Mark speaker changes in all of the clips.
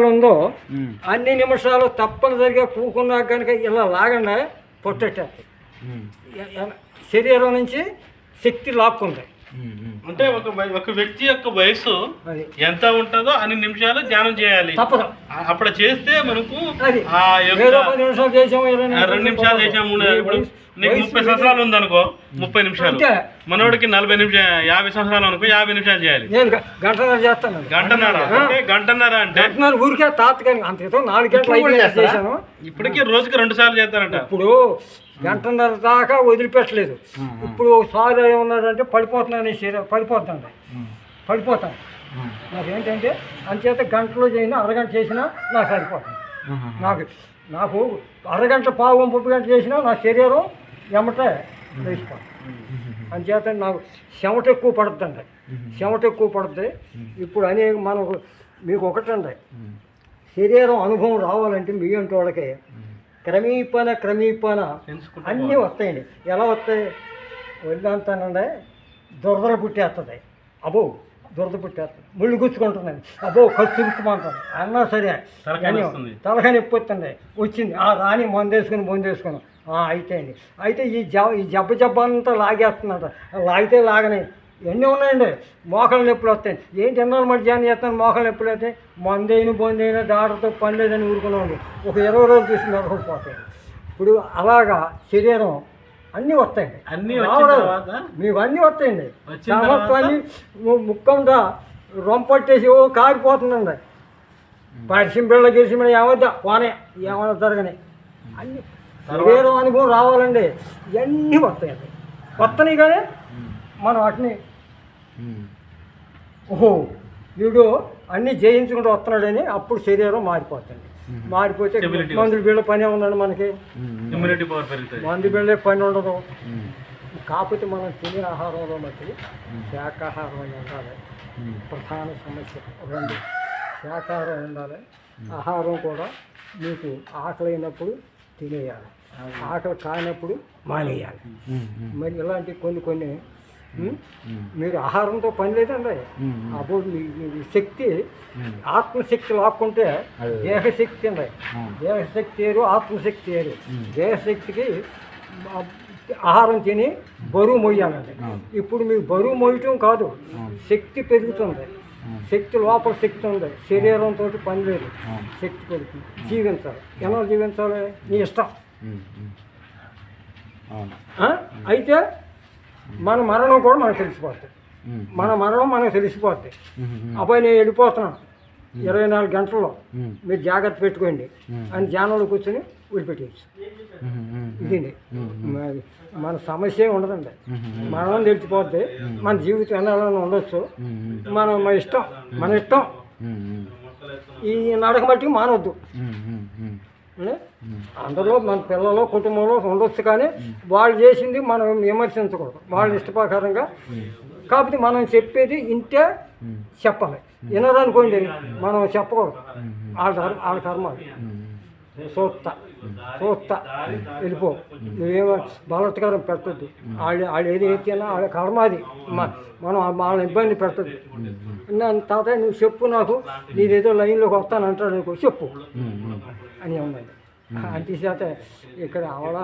Speaker 1: ఉందో అన్ని నిమిషాలు తప్పనిసరిగా కూకున్నా కనుక ఇలా లాగండి పొట్టేటట్టు శరీరం నుంచి శక్తి లాక్కుంది.
Speaker 2: అంటే ఒక ఒక వ్యక్తి యొక్క వయసు ఎంత ఉంటుందో అన్ని నిమిషాలు ధ్యానం చేయాలి.
Speaker 1: తప్పదు.
Speaker 2: అప్పుడు చేస్తే మనకు రెండు నిమిషాలు చేసాము ఇప్పుడు నీకు ముప్పై సంవత్సరాలు ఉందనుకో ముప్పై నిమిషాలు. మనోడికి నలభై నిమిషాలు యాభై సంవత్సరాలు అనుకో యాభై నిమిషాలు చేయాలి.
Speaker 1: నేను గంటన్నర చేస్తాను.
Speaker 2: గంటన్నర? అంటే గంటన్నర అంటే?
Speaker 1: గంటన్నర ఊరికే అంత. ఏదో నాలుగు గంటలు ఐదు గంటలు చేశాను.
Speaker 2: ఇప్పటికీ రోజుకి రెండు సార్లు చేస్తారంట.
Speaker 1: ఇప్పుడు గంటన్నర దాకా వదిలిపెట్టలేదు. ఇప్పుడు ఒకసారి ఏమన్నాడంటే పడిపోతున్నాను శరీరం పడిపోతాను. పడిపోతాను నాకేంటంటే అంచేత గంటలో చేసినా అరగంట చేసినా నాకు సరిపోతుంది. నాకు నాకు అరగంట పావు ముప్పై గంట చేసినా నా శరీరం ఎమ్మటే లేచిపోతుంది అంచేత నాకు చెమట ఎక్కువ పడుతుంది చెమట ఎక్కువ పడుతుంది ఇప్పుడు అనే మనకు మీకు ఒకటండి. శరీరం అనుభవం రావాలంటే మీ అంటూ వాళ్ళకి క్రమీపన క్రమీపన అన్నీ వస్తాయండి. ఎలా వస్తాయి? వదిలేస్తానండి దురదలు పుట్టేస్తుంది అబ్బో దురద పుట్టేస్తుంది ముళ్ళు గుచ్చుకుంటుందండి అబ్బో ఖర్చు చూపించమంటుంది అన్నా సరే.
Speaker 2: తలకాయ
Speaker 1: నొప్పి వస్తుంది. వచ్చింది. ఆ రాని మందేసుకుని మందేసుకుని. అయితే అండి అయితే ఈ జబ్బ ఈ జబ్బ జబ్బ అంతా లాగేస్తుందంట లాగితే లాగనే. ఎన్ని ఉన్నాయండి? మోకాళ్ళ నొప్పులు వస్తాయి. ఏంటి ఎన్నాళ్ళు మధ్య జాయిన్ చేస్తాను మోకాళ్ళ నొప్పులు అయితే? మందైన బొందైన డాక్టర్తో పని లేదని ఊరుకున్నాండి ఒక ఇరవై రోజులు తీసుకుని పోతాయి. ఇప్పుడు అలాగా శరీరం అన్నీ వస్తాయండి
Speaker 2: అన్నీ
Speaker 1: మీకు అన్నీ వస్తాయండి సమత్వాన్ని ముక్కంగా రొంపట్టేసి ఓ కారిపోతుందండి పరిశ్రమ గెలిచి మన ఏమద్దా పోనే ఏమన్నా జరగని. అన్ని శరీరం అనుభవం రావాలండి. ఇవన్నీ వస్తాయండి వస్తున్నాయి కానీ మనం వాటిని ఓహో వీడు అన్నీ జయించుకుంటూ వస్తున్నాడని అప్పుడు శరీరం మారిపోతుంది. మారిపోతే మందులు బిళ్ళ పని ఉందండి మనకి?
Speaker 2: ఇమ్యూనిటీ పవర్ పెరుగుతుంది
Speaker 1: మందు బిళ్ళే పని ఉండదు. కాకపోతే మనం తినే ఆహారంలో మట్టి శాకాహారం అని ఉండాలి. ప్రధాన సమస్య రెండు. శాకాహారం ఉండాలి. ఆహారం కూడా మీకు ఆకలి అయినప్పుడు తినేయాలి. ఆకలి కానప్పుడు మానేయాలి. మరి ఇలాంటి కొన్ని కొన్ని? మీరు ఆహారంతో పని లేదండి అప్పుడు మీ శక్తి ఆత్మశక్తి లాక్కుంటే దేహశక్తి అండి దేహశక్తి వేరు ఆత్మశక్తి వేరు దేహశక్తికి ఆహారం తిని బరువు మొయ్యాలండి ఇప్పుడు మీకు బరువు మొయ్యటం కాదు శక్తి పెరుగుతుంది. శక్తి లోపల శక్తి ఉంది. శరీరంతో పని లేదు. శక్తి పెరుగుతుంది. జీవించాలి. ఎలా జీవించాలి? నీ ఇష్టం? అయితే మన మరణం కూడా మనకు తెలిసిపోద్ది మన మరణం మనకు తెలిసిపోద్ది అబ్బాయి నేను వెళ్ళిపోతున్నాను ఇరవై నాలుగు గంటల్లో మీరు జాగ్రత్త పెట్టుకోండి అని ధ్యానంలో కూర్చొని వదిలిపెట్టేయచ్చు ఇదండి మన సమస్య ఉండదండి మరణం తెలిసిపోద్ది మన జీవితం ఎన్నాలని ఉండొచ్చు మనం మన ఇష్టం మన ఇష్టం ఈ నడక మట్టికి మానవద్దు? అందరూ మన పిల్లలు కుటుంబంలో ఉండొచ్చు కానీ వాళ్ళు చేసింది మనం విమర్శించకూడదు. వాళ్ళ ఇష్టప్రకారంగా. కాకపోతే మనం చెప్పేది ఇంటే చెప్పాలి. వినరనుకోండి మనం చెప్పకూడదు. వాళ్ళ ధర్మ వాళ్ళ కర్మ. చూస్తా చూస్తా వెళ్ళిపో. నువ్వేమో బలత్కారం పెట్టద్దు. వాళ్ళు వాళ్ళు ఏది ఎత్తినా వాళ్ళ కర్మ అది. మనం వాళ్ళని ఇబ్బంది పెట్టద్దు. నా తాతయ్య నువ్వు చెప్పు నాకు. నీదేదో లైన్లోకి వస్తాను అంటాడు చెప్పు. అని ఉన్నది అంతేచేత ఇక్కడ అవల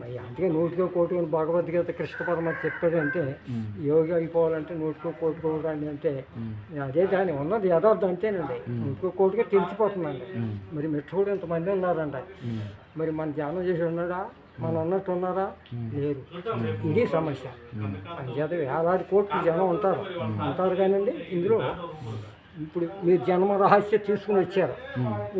Speaker 1: మరి అందుకే నూటికో కోటుకొని భగవద్గీత కృష్ణ పరమ చెప్పాడంటే యోగి అయిపోవాలంటే నూటికో కోటుకోవడానికి అంటే అదే దాని ఉన్నది యథార్థం అంతేనండి. నూటికో కోటిగా తెలిసిపోతుందండి. మరి మెట్టుకోడు ఇంతమంది ఉన్నారండి మరి మన ధ్యానం చేసి ఉన్నాడా? మనం ఉన్నట్టు ఉన్నారా? లేరు. ఇది సమస్య. అంచేత వేలాది కోట్లు జనం ఉంటారు. ఉంటారు కానండి ఇందులో. ఇప్పుడు మీరు జన్మ రహస్యం తీసుకుని వచ్చారు.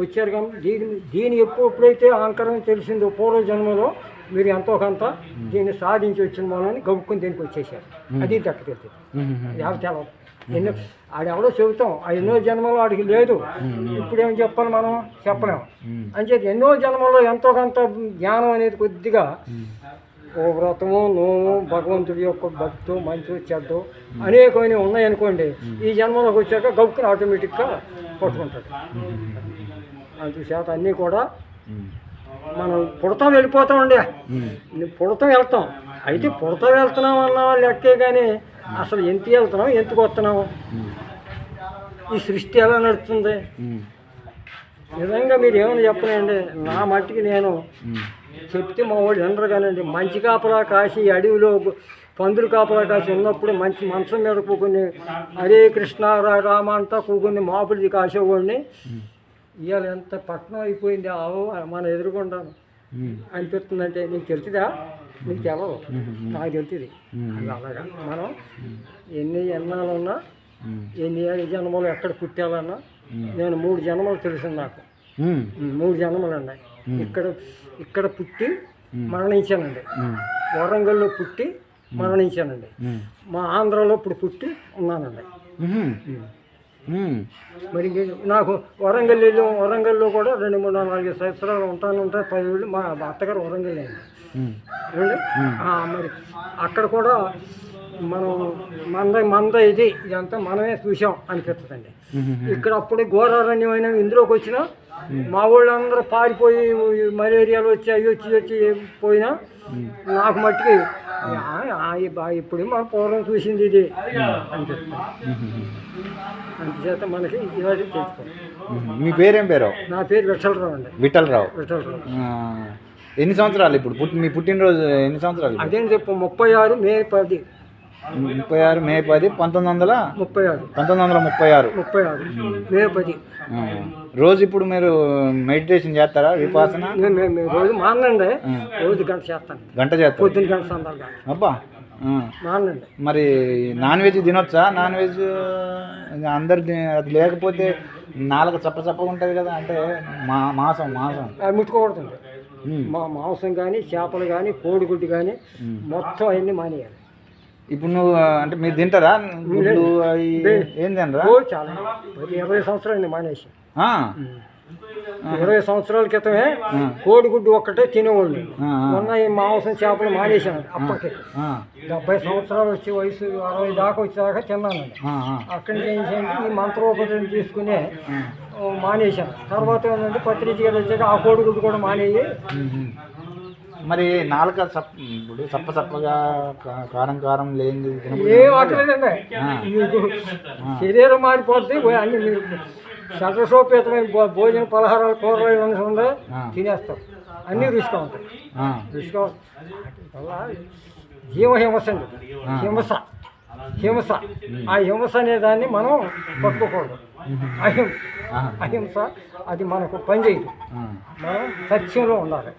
Speaker 1: వచ్చారు కానీ దీని దీని ఎప్పుడు ఎప్పుడైతే అహంకారం తెలిసిందో పూర్వ జన్మలో మీరు ఎంతో కొంత దీన్ని సాధించి వచ్చిన మూలని గబుక్కుని దీనికి వచ్చేసారు అది దక్కకెళ్తుంది తెలవదు ఎన్నో ఆడెవడో చెబుతాం ఆ ఎన్నో జన్మలో వాడికి లేదు. ఇప్పుడు చెప్పాలి మనం? చెప్పలేము అంచేది ఎన్నో జన్మలో ఎంతో కొంత జ్ఞానం అనేది కొద్దిగా ఓ వ్రతము నోము భగవంతుడి యొక్క భక్తు మంచు చెడ్డు అనేకమైన ఉన్నాయనుకోండి ఈ జన్మలోకి వచ్చాక గౌక్కుని ఆటోమేటిక్గా పట్టుకుంటాడు. అందుచేత అన్నీ కూడా మనం పుడతాం వెళ్ళిపోతామండి. నువ్వు పుడతాం వెళ్తాం. అయితే పుడతాం వెళ్తున్నాం అన్న లెక్కే కానీ అసలు ఎంత వెళ్తున్నాం ఎందుకు వస్తున్నాం? ఈ సృష్టి ఎలా నడుస్తుంది? నిజంగా మీరు ఏమైనా చెప్పనండి నా మట్టికి నేను. చెప్తే మా వాడు వినరు కానండి. మంచి కాపలా కాసి అడవిలో పందులు కాపలా కాసి ఉన్నప్పుడు మంచి మంచం మీద కూకుని హరే కృష్ణ రామ అంతా కూకుని మాపుడిది కాసేవాడిని. ఇవాళ ఎంత పట్నం అయిపోయింది ఆవు మన ఎదురుకుంటాను. అనిపిస్తుందంటే నీకు తెలుసుదా? నీకు తెలవు నాకు తెలుస్తుంది అది అలాగా. మనం ఎన్ని జన్మాలు ఉన్నా. ఎన్ని ఏడు జన్మలు ఎక్కడ పుట్టాలన్నా నేను మూడు జన్మలు తెలుసు నాకు. మూడు జన్మలు ఉన్నాయి. ఇక్కడ ఇక్కడ పుట్టి మరణించానండి. వరంగల్లో పుట్టి మరణించానండి. మా ఆంధ్రాలో ఇప్పుడు పుట్టి ఉన్నానండి. మరి నాకు వరంగల్ వెళ్ళి వరంగల్లో కూడా రెండు మూడు నాలుగు సంవత్సరాలు ఉంటాను ఉంటాయి పది ఏళ్ళు మా అత్తగారు వరంగల్ అండి. మరి అక్కడ కూడా మనం మంద మంద ఇది ఇదంతా మనమే చూసాం అనిపిస్తుందండి. ఇక్కడ అప్పుడు ఘోరారణ్యమైన ఇందులోకి వచ్చినా మా వాళ్ళందరూ పారిపోయి మలేరియాలు వచ్చి అవి వచ్చి వచ్చి పోయినా నాకు మట్టికి ఇప్పుడు మన పూర్వం చూసింది ఇది. అనిపిస్తుంది అందుచేత మనకి ఇవాళ తెలుసుకోవాలి.
Speaker 3: మీ పేరేం పేరు?
Speaker 1: నా పేరు విఠలరావు అండి.
Speaker 3: విఠలరావు.
Speaker 1: విఠలరావు.
Speaker 3: ఎన్ని సంవత్సరాలు ఇప్పుడు పుట్టి మీ పుట్టినరోజు ఎన్ని సంవత్సరాలు?
Speaker 1: అదేం చెప్పు ముప్పై ఆరు మే పది.
Speaker 3: ముప్పై ఆరు మే పది పంతొమ్మిది వందల
Speaker 1: ముప్పై ఆరు.
Speaker 3: పంతొమ్మిది వందల ముప్పై ఆరు.
Speaker 1: ముప్పై ఆరు. మే పది.
Speaker 3: రోజు ఇప్పుడు మీరు మెడిటేషన్ చేస్తారా విపాసన?
Speaker 1: రోజు మానండి రోజు గంట చేస్తాను.
Speaker 3: గంట చేస్తారు.
Speaker 1: పొద్దున్న గంట సందర్గా
Speaker 3: అబ్బా. మరి నాన్ వెజ్ తినొచ్చా? నాన్ వెజ్ అందరు అది లేకపోతే నాలుగు చప్ప చప్పగా ఉంటుంది కదా అంటే మా మాంసం మాంసం. ఉమ్.
Speaker 1: మా మాంసం కానీ చేపలు కానీ కోడిగుడ్డు కానీ మొత్తం అవన్నీ మానేయాలి.
Speaker 3: ఇప్పుడు నువ్వు అంటే మీరు తింటారా? గుడ్లు అవి ఏం తినరా?
Speaker 1: ఓ చాలా. ఇరవై సంవత్సరాలు మానేసి. ఇరవై సంవత్సరాల క్రితమే కోడిగుడ్డు ఒక్కటే తినేవాళ్ళు. మొన్న ఈ మాంసం చేపలు మానేశాను అప్పటికి. డెబ్బై సంవత్సరాలు వచ్చి వయసు అరవై దాకా వచ్చేదాకా
Speaker 3: ఆ.
Speaker 1: అక్కడి నుంచి ఏం చేయండి ఈ మంత్రోపదం తీసుకుని మానేశాను. తర్వాత ఏంటంటే పత్రిక వచ్చాక ఆ కోడిగుడ్డు కూడా మానేయి.
Speaker 3: మరి నాలుక సప్ ఇప్పుడు చప్ప చప్పగా కా- కారం కారం తినకూడదు.
Speaker 1: ఏం మీకు శరీరం మారిపోద్ది అన్ని మీరు సర్వసోపేతమైన భో- భోజన పలహారాలు కూరలు తినేస్తారు అన్నీ రుచిగా ఉంటాయి. రుచిగా జీవహింస అండి. హింస. హింస. ఆ హింస అనే దాన్ని మనం పట్టుకోకూడదు. అహిం. అహింస అది మనకు పనిచేయదు
Speaker 3: ఆ.
Speaker 1: మనం సత్యంలో ఉండాలి.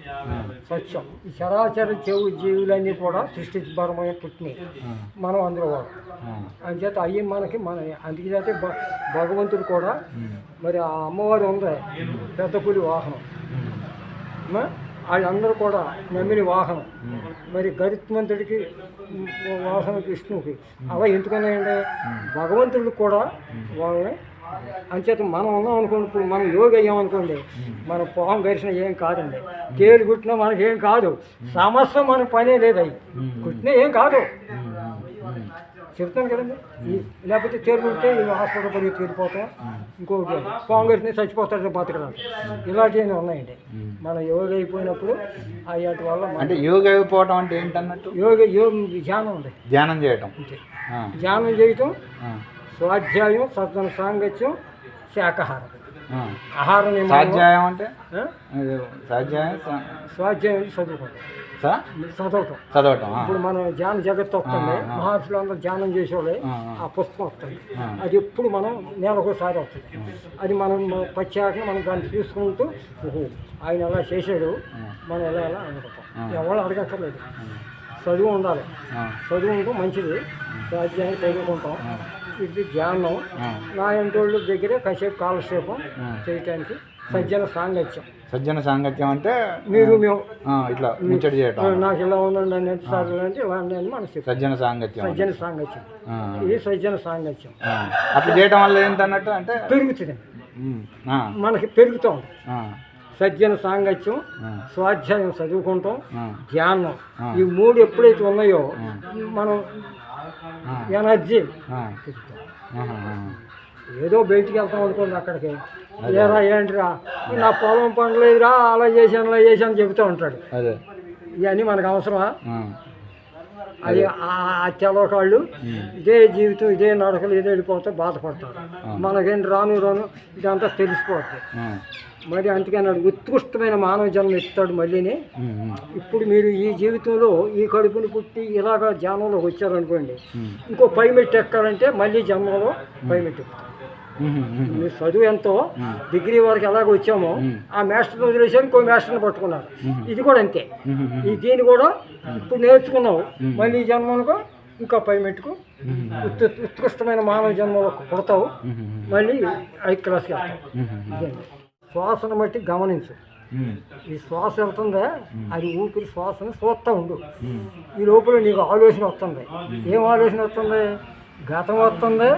Speaker 1: సత్యం. ఈ చరాచర చెవు జీవులన్నీ కూడా సృష్టిపరమైన పుట్టినాయి మనం అందులో వాడు
Speaker 3: ఆ.
Speaker 1: అంచేత అయ్యి మనకి మన అందుచేత భ- భగవంతుడు కూడా మరి ఆ అమ్మవారు ఉంది పెద్ద పులి వాహనం? వాళ్ళందరూ కూడా నమ్మిన వాహనం. మరి గరుత్మంతుడికి వాహనం విష్ణువుకి అలా ఎందుకన్నాయండి భగవంతుడు కూడా వాళ్ళని అంచేత మనం ఉన్నాం అనుకోండి ఇప్పుడు మనం యోగి అయ్యామనుకోండి మన పొగం గరిచిన ఏం కాదండి. తేలు కుట్టినా మనకి ఏం కాదు. సమస్య మన పనే లేదు. అవి కుట్టినా ఏం కాదు. చెప్తాను కదండి. లేకపోతే ఈ హాస్పిటల్ పడి తీరిపోతాం. ఇంకొకటి కాంగ్రెస్ని చచ్చిపోతాడు బతకడం ఇలాంటివన్నీ ఉన్నాయండి. మన యోగి అయిపోయినప్పుడు అయ్యాటి వల్ల
Speaker 3: అంటే యోగ అయిపోవటం అంటే ఏంటన్నట్టు?
Speaker 1: యోగి యోగ ధ్యానం ఉంది.
Speaker 3: ధ్యానం చేయటం.
Speaker 1: ధ్యానం చేయటం. స్వాధ్యాయం సజ్జన సాంగత్యం శాకాహారం. ఆహార
Speaker 3: స్వాధ్యాయం అంటే? స్వాధ్యాయం
Speaker 1: స్వాధ్యాయం చదువుకోవటం
Speaker 3: స?
Speaker 1: చదవటం.
Speaker 3: చదవటం.
Speaker 1: ఇప్పుడు మనం ధ్యాన జగత్తు వస్తుంది మహర్షులు అందరూ ధ్యానం చేసేవాళ్ళే
Speaker 3: ఆ,
Speaker 1: పుస్తకం వస్తుంది. అది ఎప్పుడు మనం నెలకోసారి వస్తుంది అది మనం పచ్చాక మనం దాన్ని చూసుకుంటూ ఓహో ఆయన ఎలా చేశాడు మనం ఎలా ఎలా అనుకుంటాం. ఎవరు అడగక్కర్లేదు. చదువు ఉండాలి. చదువు ఉంటే మంచిది. స్వాధ్యాయం చదువుకుంటాం. ఇది ధ్యానం. నా దగ్గర కాసేపు కాలక్షేపం చేయటానికి సజ్జన సాంగత్యం.
Speaker 3: సజ్జన సాంగత్యం అంటే
Speaker 1: మీరు మేము.
Speaker 3: ఇట్లా ముచ్చట చేయటం.
Speaker 1: నాకు ఇలా ఉందండి అని సార్లు అంటే ఇలా అని మనం చెప్తాం
Speaker 3: సజ్జన సాంగత్యం.
Speaker 1: సజ్జన సాంగత్యం. ఇది సజ్జన సాంగత్యం.
Speaker 3: అట్లా చేయటం వల్ల ఏంటన్నట్టు అంటే
Speaker 1: పెరుగుతుంది. మనకి పెరుగుతాం. సజ్జన సాంగత్యం. స్వాధ్యాయం చదువుకుంటాం. ధ్యానం. ఈ మూడు ఎప్పుడైతే ఉన్నాయో మనం. ఎనర్జీ. ఏదో బయటికి వెళ్తాం అనుకోండి అక్కడికి. ఏరా ఏంటిరా? నా పొలం పండలేదురా అలా చేశాను అలా చేశాను చెబుతూ ఉంటాడు.
Speaker 3: అదే.
Speaker 1: ఇవన్నీ మనకు అవసరమా. అది ఆ తెలవకాళ్ళు ఇదే జీవితం ఇదే నడకలు ఇదే వెళ్ళిపోతే బాధపడతారు. మనకేంటి రాను రాను ఇదంతా తెలిసిపోతుంది. మరి అందుకని ఉత్కృష్టమైన మానవ జన్మ ఇస్తాడు మళ్ళీని ఇప్పుడు మీరు ఈ జీవితంలో ఈ కడుపుని పుట్టి ఇలాగ ధ్యానంలోకి వచ్చారనుకోండి. ఇంకో పై మెట్టు ఎక్కాలంటే మళ్ళీ జన్మలో పై మెట్టు ఎక్కుతారు.
Speaker 3: ఉమ్, ఉమ్,
Speaker 1: మీ చదువు ఎంతో డిగ్రీ వరకు ఎలాగ వచ్చామో ఆ మాస్టర్ని వదిలేసారు ఇంకో మాస్టర్ని పట్టుకున్నారు ఇది కూడా అంతే ఈ దీన్ని కూడా ఇప్పుడు నేర్చుకున్నావు మళ్ళీ ఈ జన్మలకు ఇంకా పై మెట్టుకు ఉత్ ఉత్కృష్టమైన మానవ జన్మలో పుడతావు మళ్ళీ ఐ క్లాస్కి వెళ్తావు. శ్వాసను బట్టి గమనించు. ఈ శ్వాస వెళ్తుందా అది ఊపిరి శ్వాసను చూస్తూ ఉండు. ఈ లోపల నీకు ఆలోచన వస్తుంది. ఏం ఆలోచన వస్తుంది? గతం వస్తుంది.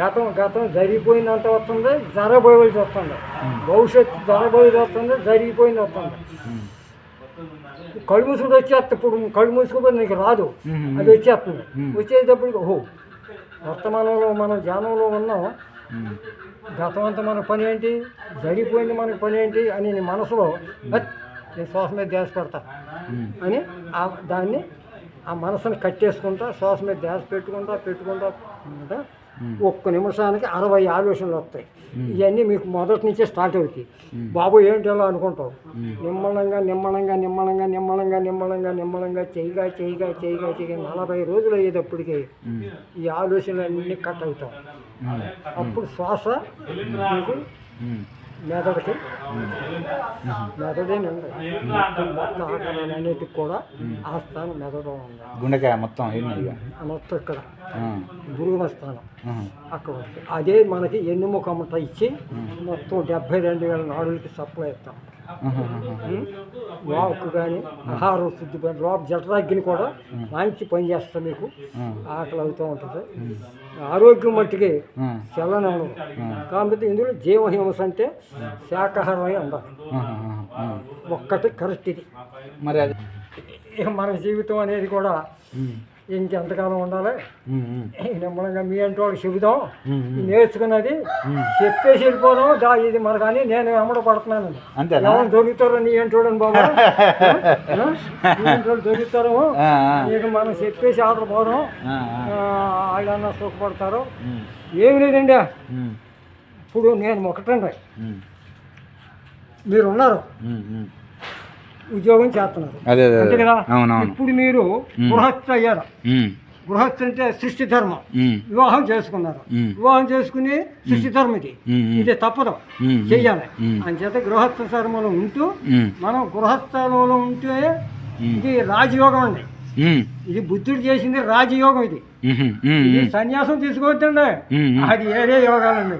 Speaker 1: గతం గతం జరిగిపోయిందంత వస్తుంది. జరగబోయేది వస్తుంది. భవిష్యత్తు జరగబోయేది వస్తుంది జరిగిపోయింది వస్తుంది. కళ్ళు మూసుకుంటే వచ్చేస్తుంది. ఇప్పుడు కళ్ళు మూసుకుపోతే నీకు రాదు. అది వచ్చేస్తుంది. వచ్చేటప్పటికి ఓహో వర్తమానంలో మనం ధ్యానంలో ఉన్నాం. గతం అంతా మన పని ఏంటి? జరిగిపోయింది మనకి పని ఏంటి అని నీ మనసులో "హత్, నేను శ్వాస మీద ధ్యాస పెడతా. అని ఆ దాన్ని ఆ మనసుని కట్టేసుకుంటా శ్వాస మీద ధ్యాస పెట్టుకుంటా పెట్టుకుంటా ఒక్క నిమిషానికి అరవై ఆలోచనలు వస్తాయి. ఇవన్నీ మీకు మొదటి నుంచే స్టార్ట్ అవుతాయి. బాబు ఏంటి అనుకుంటావు? నిమ్మలంగా నిమ్మలంగా నిమ్మలంగా నిమ్మలంగా నిమ్మలంగా నిమ్మలంగా చేయగా చేయగా చేయగా చేయగా నలభై రోజులు అయ్యేటప్పటికి ఈ ఆలోచనలన్నీ కట్ అవుతాం అప్పుడు శ్వాస మీకు మెదడుకి మెదడే ఆకారాలన్నిటికి కూడా ఆ స్థానం మెదడు ఉంది
Speaker 3: గుండెకాయ మొత్తం
Speaker 1: మొత్తం ఇక్కడ గురువుల స్థానం. అక్కడ అదే మనకి ఎన్నుముకమ్మట ఇచ్చి మొత్తం డెబ్బై రెండు వేల నాడులకి సప్లై ఇస్తాం. వాకు కానీ ఆహారం శుద్ధి పని లోప జఠరాగ్ని కూడా మంచి పని చేస్తాం మీకు. ఆకలి అవుతూ ఉంటుంది. ఆరోగ్యం మట్టికి
Speaker 3: ఆ,
Speaker 1: చలనం ఉండదు కాకపోతే ఇందులో జీవహింస అంటే శాకాహారమై ఉండాలి. ఒక్కటి కరెక్ట్ ఇది.
Speaker 3: మరి అది
Speaker 1: మన జీవితం అనేది కూడా ఇంకెంతకాలం ఉండాలి? నిమ్మలంగా మీ అంటే వాళ్ళకి చెబుదాం. నేర్చుకున్నది చెప్పేసి వెళ్ళిపోదాం. దా ఇది మన కానీ నేను వెంబడ పడుతున్నాను. ఎవరు దొరుకుతారో నీ ఏంటి చూడండి బాబు. ఆ? నీ ఏంటి వాళ్ళు దొరుకుతారో? ఇక మనం చెప్పేసి ఆర్డర్ పోదాం. వాళ్ళన్నా సుఖపడతారు. ఏమి లేదండి. ఇప్పుడు నేను ఒకటండి.
Speaker 3: ఉమ్,
Speaker 1: మీరు ఉన్నారు
Speaker 3: ఉమ్, ఉమ్.
Speaker 1: ఉద్యోగం చేస్తున్నారు.
Speaker 3: అదే
Speaker 1: అంతే కదా?
Speaker 3: అవునవును.
Speaker 1: ఇప్పుడు మీరు గృహస్థ అయ్యారు. గృహస్థ అంటే సృష్టి ధర్మం. వివాహం చేసుకున్నారు. వివాహం చేసుకుని సృష్టి ధర్మం ఇది. ఇది తప్పదు. చెయ్యాలి. అంచేత గృహస్థ ధర్మంలో ఉంటూ మనం గృహస్థలంలో ఉంటే ఇది రాజయోగం అండి. ఇది బుద్ధుడు చేసింది రాజయోగం ఇది. సన్యాసం
Speaker 3: ఉమ్.
Speaker 1: అది ఏడే యోగాలండి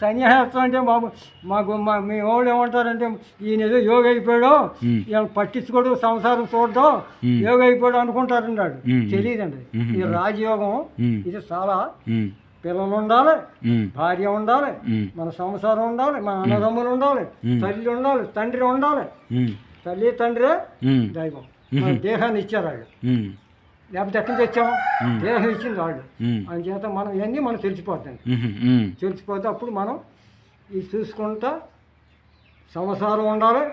Speaker 1: సన్యాసం అంటే బాబు మాకు మా మీ వాళ్ళు ఏమంటారంటే ఈయన ఏదో యోగ అయిపోయాడు. ఈయన పట్టించుకోడు సంసారం చూడడం. యోగ అయిపోయాడు అనుకుంటారండి వాడు. తెలియదండి. ఇది రాజయోగం ఇది చాలా పిల్లలు ఉండాలి భార్య ఉండాలి మన సంసారం ఉండాలి మన అన్నదమ్ములు ఉండాలి. తల్లి ఉండాలి తండ్రి ఉండాలి. తల్లి తండ్రే దైవం. దేహాన్ని ఇచ్చారు వాళ్ళు లేకపోతే ఎక్కడి వచ్చాము దేహం ఇచ్చింది వాళ్ళు.
Speaker 3: ఉమ్,
Speaker 1: అందుచేత మనం ఇవన్నీ మనం తెలిసిపోతుంది తెలిసిపోతే అప్పుడు మనం ఇది చూసుకుంటా సంసారం ఉండాలి.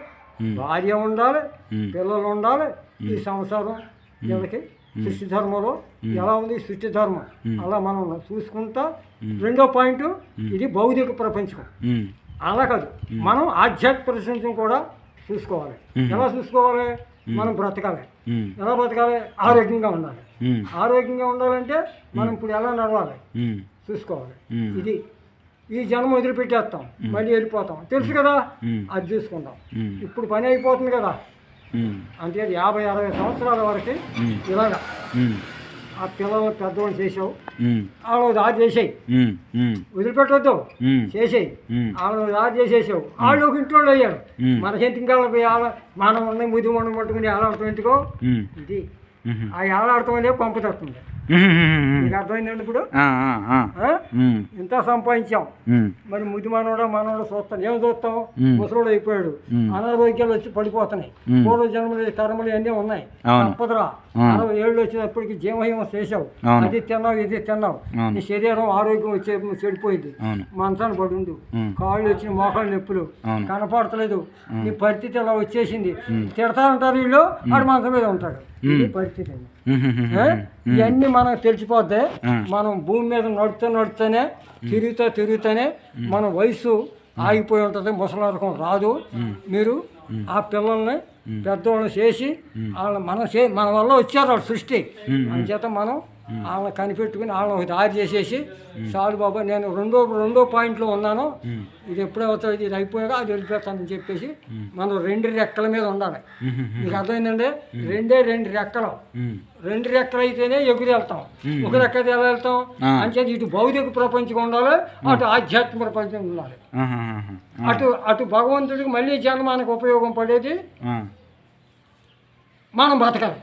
Speaker 1: భార్య ఉండాలి. పిల్లలు ఉండాలి ఈ సంసారం వీళ్ళకి సృష్టి ధర్మంలో ఎలా ఉంది సృష్టి ధర్మం? అలా మనం చూసుకుంటా రెండో పాయింట్ ఇది భౌతిక ప్రపంచం. అలా కాదు. మనం ఆధ్యాత్మిక ప్రపంచం కూడా చూసుకోవాలి. ఎలా చూసుకోవాలి? మనం బ్రతకాలి. ఎలా బ్రతకాలి? ఆరోగ్యంగా ఉండాలి. ఆరోగ్యంగా ఉండాలంటే మనం ఇప్పుడు ఎలా నడవాలి? చూసుకోవాలి. ఇది ఈ జన్మ వదిలిపెట్టేస్తాం. మళ్ళీ వెళ్ళిపోతాం. తెలుసు కదా. అది చూసుకుందాం.
Speaker 3: ఉమ్,
Speaker 1: ఇప్పుడు పని అయిపోతుంది కదా? అంటే యాభై అరవై సంవత్సరాల వరకు. ఇలాగా. ఆ పిల్లల్ని పెద్దవాళ్ళు చేసావు. వాళ్ళు దారి చేసేయి. వదిలిపెట్టొద్దు. చేసేయి. వాళ్ళు దారి చేసేసావు. వాళ్ళు ఒక ఇంట్లో అయ్యారు.
Speaker 3: ఉమ్.
Speaker 1: మనకి ఇంకా మనం ఉన్నాయి ముది మనం పట్టుకుని ఆలాడుతూ ఇంటికో ఇది. ఆ ఆలాడుతూ అనే పంపు తస్తుంది
Speaker 3: ఉమ్, ఉమ్, ఉమ్.
Speaker 1: నీకు అర్థమైందండి ఇప్పుడు? ఇంత సంపాదించాం. మరి ముది మనోడా మనోడు చూస్తాం ఏం చూస్తాం. ముసలోడు అయిపోయాడు. అనారోగ్యాలు వచ్చి పడిపోతున్నాయి. పూర్వ జన్మలు కర్మలు అన్నీ ఉన్నాయి. తప్పదురా. అరవై ఏళ్ళు వచ్చేటప్పటికి జీవహిమ చేసావు. అది తిన్నావు ఇది తిన్నావు. నీ శరీరం ఆరోగ్యం వచ్చే చెడిపోయింది. మంచాన్ని పడుండు
Speaker 3: మ్మ్.
Speaker 1: కాళ్ళు వచ్చిన మోకాళ్ళు నొప్పులు. కనపడతలేదు. నీ పరిస్థితి అలా వచ్చేసింది. తిడతా ఉంటారు వీళ్ళు ఆడు మంచం మీద ఉంటాడు. ఇది పరిస్థితి? ఇవన్నీ మనకు తెలిసిపోద్ది మనం భూమి మీద నడుస్తూ నడుస్తూనే తిరుగుతూ తిరుగుతూనే మన వయసు ఆగిపోయి ఉంటుంది. ముసలారకం రాదు. మీరు ఆ పిల్లల్ని పెద్దవాళ్ళని చేసి వాళ్ళ మనం చే మన వల్ల వచ్చారు వాళ్ళు సృష్టి. అంచేత మనం వాళ్ళని కనిపెట్టుకుని వాళ్ళని ఒక దారి చేసేసి చాలు బాబా నేను రెండో రెండో పాయింట్లో ఉన్నాను. ఇది ఎప్పుడే అవుతుంది ఇది అయిపోయాక అది వెళ్ళిపోతానని చెప్పేసి మనం రెండు రెక్కల మీద ఉండాలి. మీకు అర్థమైందండి? రెండే రెండు రెక్కలు. రెండు రెక్కలు అయితేనే ఎగురు వెళ్తాం. ఒక రెక్క ఎలా వెళ్తాం? అంచేది ఇటు భౌతిక ప్రపంచం ఉండాలి అటు ఆధ్యాత్మిక ప్రపంచం ఉండాలి. అటు అటు భగవంతుడికి మళ్ళీ జన్మానికి ఉపయోగం పడేది మనం బతకాలి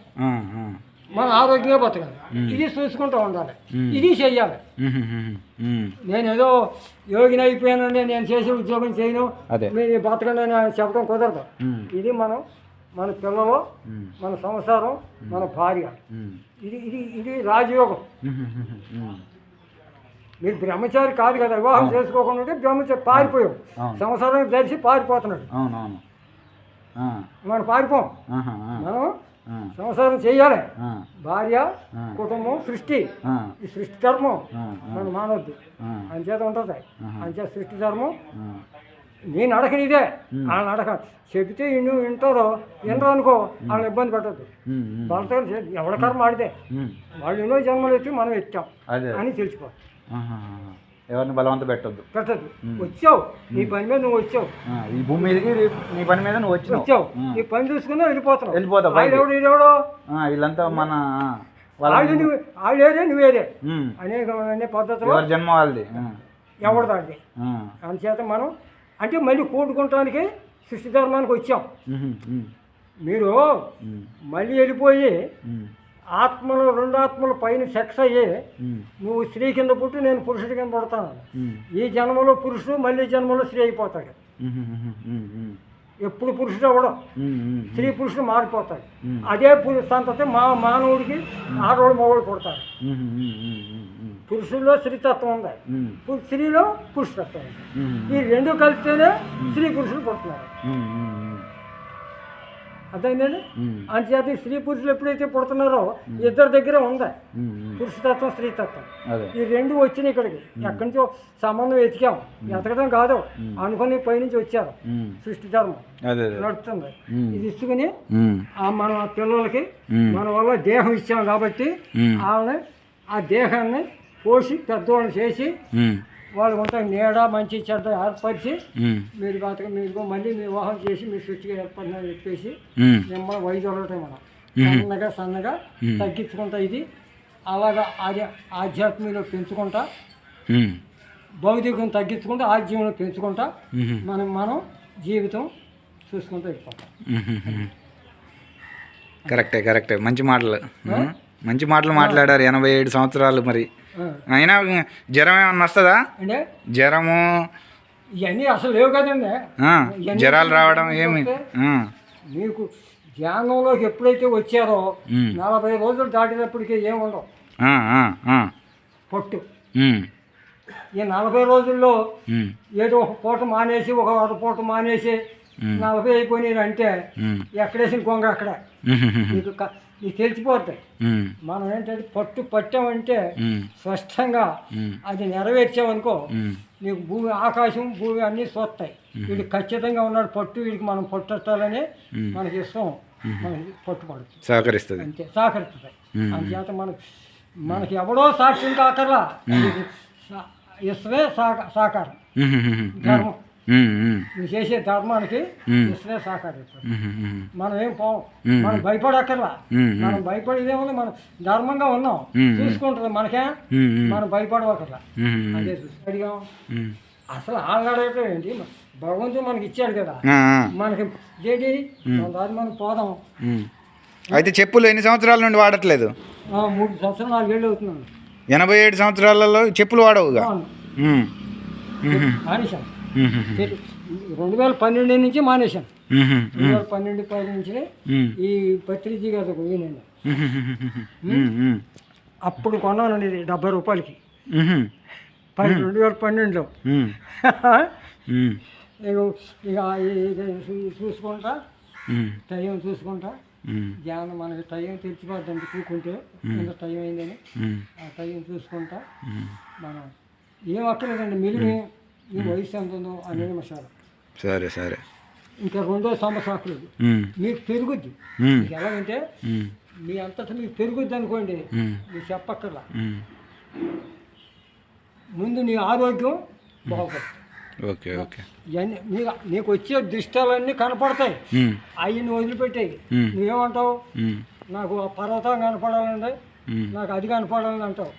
Speaker 1: మనం ఆరోగ్యంగా బతకాలి. ఇది చూసుకుంటూ ఉండాలి. ఇది చెయ్యాలి. నేను ఏదో యోగిని అయిపోయానండి నేను చేసే ఉద్యోగం చేయను. మీరు బతకండి అని చెప్పడం కుదరదు. ఇది మనం మన పిల్లలు మన సంసారం మన భార్య. ఇది ఇది ఇది రాజయోగం. మీరు బ్రహ్మచారి కాదు కదా వివాహం చేసుకోకుండా ఉంటే బ్రహ్మచారి పారిపోయాం. సంసారం తెలిసి పారిపోతున్నాడు. మనం పారిపోం. మనం సంసారం చేయాలి. భార్య కుటుంబం సృష్టి. ఈ సృష్టి ధర్మం మనం మానవద్దు అంచేత ఉంటుంది. అంచేత సృష్టి ధర్మం నేను అడగని ఇదే. వాళ్ళని అడగ. చెబితే ఇన్ను వింటారో వినరు అనుకో వాళ్ళని ఇబ్బంది పెట్టద్దు. వాళ్ళతో ఎవడ కర్మ ఆడితే. వాళ్ళు ఎన్నో జన్మలు ఎత్తి మనం ఎత్తాం అని తెలిసిపో
Speaker 3: ఎవరిని బలవంత పెట్టొద్దు.
Speaker 1: పెట్టద్దు. వచ్చావు. నీ పని మీద నువ్వు వచ్చావు.
Speaker 3: ఈ భూమి మీదకి నీ- పని మీద నువ్వు వచ్చినావు.
Speaker 1: వచ్చావు. నీ పని చూసుకున్నా వెళ్ళిపోతున్నావు.
Speaker 3: వెళ్ళిపోతావు
Speaker 1: వాళ్ళు ఎవడు
Speaker 3: ఆ, వీళ్ళంతా మన వాళ్ళ
Speaker 1: వాళ్ళు నువ్వు వాళ్ళేరే నువ్వేరే
Speaker 3: ఉమ్,
Speaker 1: అనేకమైన పద్ధతులు.
Speaker 3: ఎవరి జన్మ వాళ్ళది.
Speaker 1: ఎవడు
Speaker 3: ఆ,
Speaker 1: అందుచేత మనం అంటే మళ్ళీ కూడుకుంటానికి సృష్టి ధర్మానికి వచ్చాం. మీరు మళ్ళీ వెళ్ళిపోయి ఆత్మలు రెండు ఆత్మలు పైన సెక్స్ అయ్యి నువ్వు స్త్రీ కింద పుట్టి నేను పురుషుడి కింద పుడతాను. ఈ జన్మలో పురుషుడు మళ్ళీ జన్మలో స్త్రీ అయిపోతాడు. ఎప్పుడు పురుషుడు
Speaker 3: ఉమ్,
Speaker 1: స్త్రీ పురుషుడు మారిపోతాడు. అదే సంతతి మా మానవుడికి ఆడవాళ్ళు మగవాళ్ళు పుడతారు. పురుషుల్లో స్త్రీతత్వం ఉంది. స్త్రీలో పురుషతత్వం ఉంది. ఈ రెండు కలిస్తేనే స్త్రీ పురుషులు పుడుతున్నారు. అర్థమైందండి? ఈ స్త్రీ పురుషులు ఎప్పుడైతే పుడుతున్నారో ఇద్దరి దగ్గర ఉంది. పురుషతత్వం స్త్రీతత్వం.
Speaker 3: అదే.
Speaker 1: ఈ రెండు వచ్చినాయి ఇక్కడికి. ఎక్కడి నుంచో సంబంధం వెతికాం ఎతకడం కాదు. అనుకుని పైనుంచి వచ్చారు. సృష్టి ధర్మం నడుస్తుంది ఇది ఇసుకుని మన పిల్లలకి మన వల్ల దేహం ఇచ్చాం కాబట్టి వాళ్ళని ఆ దేహాన్ని పోసి పెద్దవాళ్ళని చేసి వాళ్ళు ఉంటాయి నీడ మంచి చెడ్డ ఏర్పరిచి మీరు బతక మీరు మళ్ళీ మీ వివాహం చేసి మీ సృష్టిగా ఏర్పడిన చెప్పేసి మిమ్మల్ని వైద్యులటాయి మనం సన్నగా సన్నగా తగ్గించుకుంటా ఇది. అలాగా ఆధ్య ఆధ్యాత్మికలో పెంచుకుంటా. భౌతికం తగ్గించుకుంటా ఆధ్యంలో పెంచుకుంటా. మనం మనం జీవితం చూసుకుంటూ వెళ్ళిపోతాం.
Speaker 3: కరెక్టే కరెక్టే. మంచి మాటలు. మంచి మాటలు మాట్లాడారు ఎనభై ఏడు సంవత్సరాలు మరి. అయినా జ్వరం ఏమన్నా వస్తుందా? జ్వరము?
Speaker 1: ఇవన్నీ అసలు లేవు కదండి.
Speaker 3: జ్వరాలు రావడం ఏమి?
Speaker 1: మీకు ధ్యానంలోకి ఎప్పుడైతే వచ్చారో నలభై రోజులు దాటినప్పటికీ ఏం ఉండవు. పొట్టు. ఈ నలభై రోజుల్లో ఏదో ఒక పూట మానేసి ఒక అర పూట మానేసి నలభై అయిపోయినాయి అంటే ఎక్కడేసిన కొంగ అక్కడ?
Speaker 3: ఉమ్,
Speaker 1: నీకు తెలిసిపోతాయి. మనం ఏంటంటే పట్టు పట్టామంటే స్పష్టంగా అది నెరవేర్చామనుకో నీకు భూమి ఆకాశం భూమి అన్నీ చూస్తాయి వీడు ఖచ్చితంగా ఉన్నాడు పట్టు వీడికి మనం పట్టెట్టాలని మనకి ఇష్టం మనకి పట్టుపడుతుంది
Speaker 3: సహకరిస్తుంది.
Speaker 1: అంతే సహకరిస్తుంది. అందుచేత మనకి మనకి ఎవడో సాక్ష్యం కాకర్లా ఇష్టమే
Speaker 3: ఉమ్,
Speaker 1: ధర్మం. నువ్వు చేసే ధర్మానికి
Speaker 3: ఉమ్, ఉమ్,
Speaker 1: మనం ఏం పోం. మనం భయపడక్కర్లా. మనం భయపడేదేముంది మనం ధర్మంగా ఉన్నాం. చూసుకుంటుంది మనకే. మనం భయపడవక్కర్లా
Speaker 3: ఉమ్,
Speaker 1: అదే అడిగాం. అసలు అడగటం ఏంటి? భగవంతుడు మనకి ఇచ్చాడు కదా. మనకి ఏంటి మన దారి మనం పోదాం.
Speaker 3: అయితే చెప్పులు ఎన్ని సంవత్సరాల నుండి వాడట్లేదు?
Speaker 1: మూడు సంవత్సరాలు నాలుగేళ్ళు అవుతున్నాను
Speaker 3: ఎనభై ఏడు సంవత్సరాలలో చెప్పులు వాడవుగా?
Speaker 1: అవును. రెండు వేల పన్నెండు నుంచి మానేశాను. రెండు వేల పన్నెండు పది నుంచి ఈ పత్రిజీ గారు
Speaker 3: ఉమ్,
Speaker 1: అప్పుడు కొన్నానండి ఇది డెబ్బై రూపాయలకి. పది రెండు వేల పన్నెండులో. ఇక చూసుకుంటా. టైం చూసుకుంటా. ధ్యానం మనకి టైం తెలిసిపోద్దండి కూకుంటే. ఎంత టైం అయిందని. ఆ టైం చూసుకుంటా. మనం ఏం అక్కర్లేదండి మిలిమి ఈ వయసు ఎంత ఉందో అనే నిమిషాలు
Speaker 3: సరే సరే.
Speaker 1: ఇంకా రెండో సమస్య మీకు పెరుగుద్ది ఎలాగంటే మీ. అంతటా మీకు పెరుగుద్ది అనుకోండి మీరు చెప్పక్కర్లా. ముందు నీ ఆరోగ్యం బాగుపడుతుంది.
Speaker 3: Okay okay.
Speaker 1: నీకు వచ్చే దృష్టాలన్నీ కనపడతాయి. అవి నువ్వు వదిలిపెట్టాయి. నువ్వేమంటావు? నాకు ఆ పర్వతం కనపడాలండి. నాకు అది కనపడాలని అంటావు.